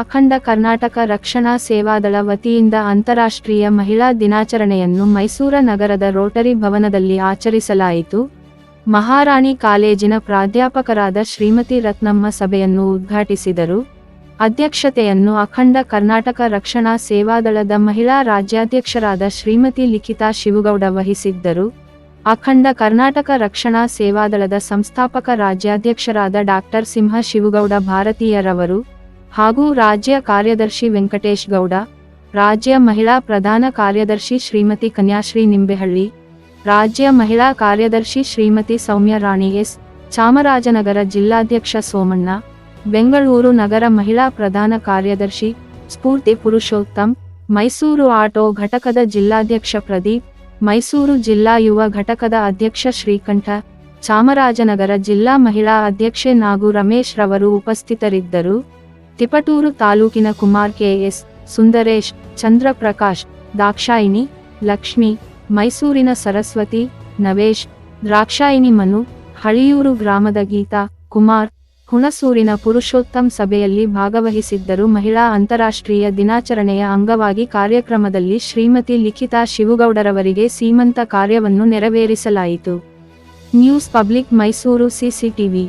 ಅಖಂಡ ಕರ್ನಾಟಕ ರಕ್ಷಣಾ ಸೇವಾದಳ ವತಿಯಿಂದ ಅಂತಾರಾಷ್ಟ್ರೀಯ ಮಹಿಳಾ ದಿನಾಚರಣೆಯನ್ನು ಮೈಸೂರ ನಗರದ ರೋಟರಿ ಭವನದಲ್ಲಿ ಆಚರಿಸಲಾಯಿತು. ಮಹಾರಾಣಿ ಕಾಲೇಜಿನ ಪ್ರಾಧ್ಯಾಪಕರಾದ ಶ್ರೀಮತಿ ರತ್ನಮ್ಮ ಸಭೆಯನ್ನು ಉದ್ಘಾಟಿಸಿದರು. ಅಧ್ಯಕ್ಷತೆಯನ್ನು ಅಖಂಡ ಕರ್ನಾಟಕ ರಕ್ಷಣಾ ಸೇವಾದಳದ ಮಹಿಳಾ ರಾಜ್ಯಾಧ್ಯಕ್ಷರಾದ ಶ್ರೀಮತಿ ಲಿಖಿತಾ ಶಿವಗೌಡ ವಹಿಸಿದ್ದರು. ಅಖಂಡ ಕರ್ನಾಟಕ ರಕ್ಷಣಾ ಸೇವಾದಳದ ಸಂಸ್ಥಾಪಕ ರಾಜ್ಯಾಧ್ಯಕ್ಷರಾದ ಡಾಕ್ಟರ್ ಸಿಂಹ ಶಿವಗೌಡ ಭಾರತೀಯರವರು. ಹಾಗೂ ರಾಜ್ಯ ಕಾರ್ಯದರ್ಶಿ ವೆಂಕಟೇಶ್ ಗೌಡ, ರಾಜ್ಯ ಮಹಿಳಾ ಪ್ರಧಾನ ಕಾರ್ಯದರ್ಶಿ ಶ್ರೀಮತಿ ಕನ್ಯಾಶ್ರೀ ನಿಂಬೆಹಳ್ಳಿ, ರಾಜ್ಯ ಮಹಿಳಾ ಕಾರ್ಯದರ್ಶಿ ಶ್ರೀಮತಿ ಸೌಮ್ಯ ರಾಣಿ ಎಸ್. ಚಾಮರಾಜನಗರ ಜಿಲ್ಲಾಧ್ಯಕ್ಷ ಸೋಮಣ್ಣ, ಬೆಂಗಳೂರು ನಗರ ಮಹಿಳಾ ಪ್ರಧಾನ ಕಾರ್ಯದರ್ಶಿ ಸ್ಫೂರ್ತಿ ಪುರುಷೋತ್ತಮ್, ಮೈಸೂರು ಆಟೋ ಘಟಕದ ಜಿಲ್ಲಾಧ್ಯಕ್ಷ ಪ್ರದೀಪ್, ಮೈಸೂರು ಜಿಲ್ಲಾ ಯುವ ಘಟಕದ ಅಧ್ಯಕ್ಷ ಶ್ರೀಕಂಠ, ಚಾಮರಾಜನಗರ ಜಿಲ್ಲಾ ಮಹಿಳಾ ಅಧ್ಯಕ್ಷೆ ನಾಗು ರಮೇಶ್ ರವರು ಉಪಸ್ಥಿತರಿದ್ದರು. ತಿಪಟೂರು ತಾಲೂಕಿನ ಕುಮಾರ್ ಕೆಎಸ್ ಸುಂದರೇಶ್, ಚಂದ್ರಪ್ರಕಾಶ್ ದಾಕ್ಷಾಯಿನಿ ಲಕ್ಷ್ಮಿ, ಮೈಸೂರಿನ ಸರಸ್ವತಿ, ನವೇಶ್ ದ್ರಾಕ್ಷಾಯಿನಿ ಮನು, ಹಳಿಯೂರು ಗ್ರಾಮದ ಗೀತಾ, ಕುಮಾರ್, ಹುಣಸೂರಿನ ಪುರುಷೋತ್ತಮ್ ಸಭೆಯಲ್ಲಿ ಭಾಗವಹಿಸಿದ್ದರು. ಮಹಿಳಾ ಅಂತಾರಾಷ್ಟ್ರೀಯ ದಿನಾಚರಣೆಯ ಅಂಗವಾಗಿ ಕಾರ್ಯಕ್ರಮದಲ್ಲಿ ಶ್ರೀಮತಿ ಲಿಖಿತಾ ಶಿವಗೌಡರವರಿಗೆ ಸೀಮಂತ ಕಾರ್ಯವನ್ನು ನೆರವೇರಿಸಲಾಯಿತು. News public Mysuru CCTV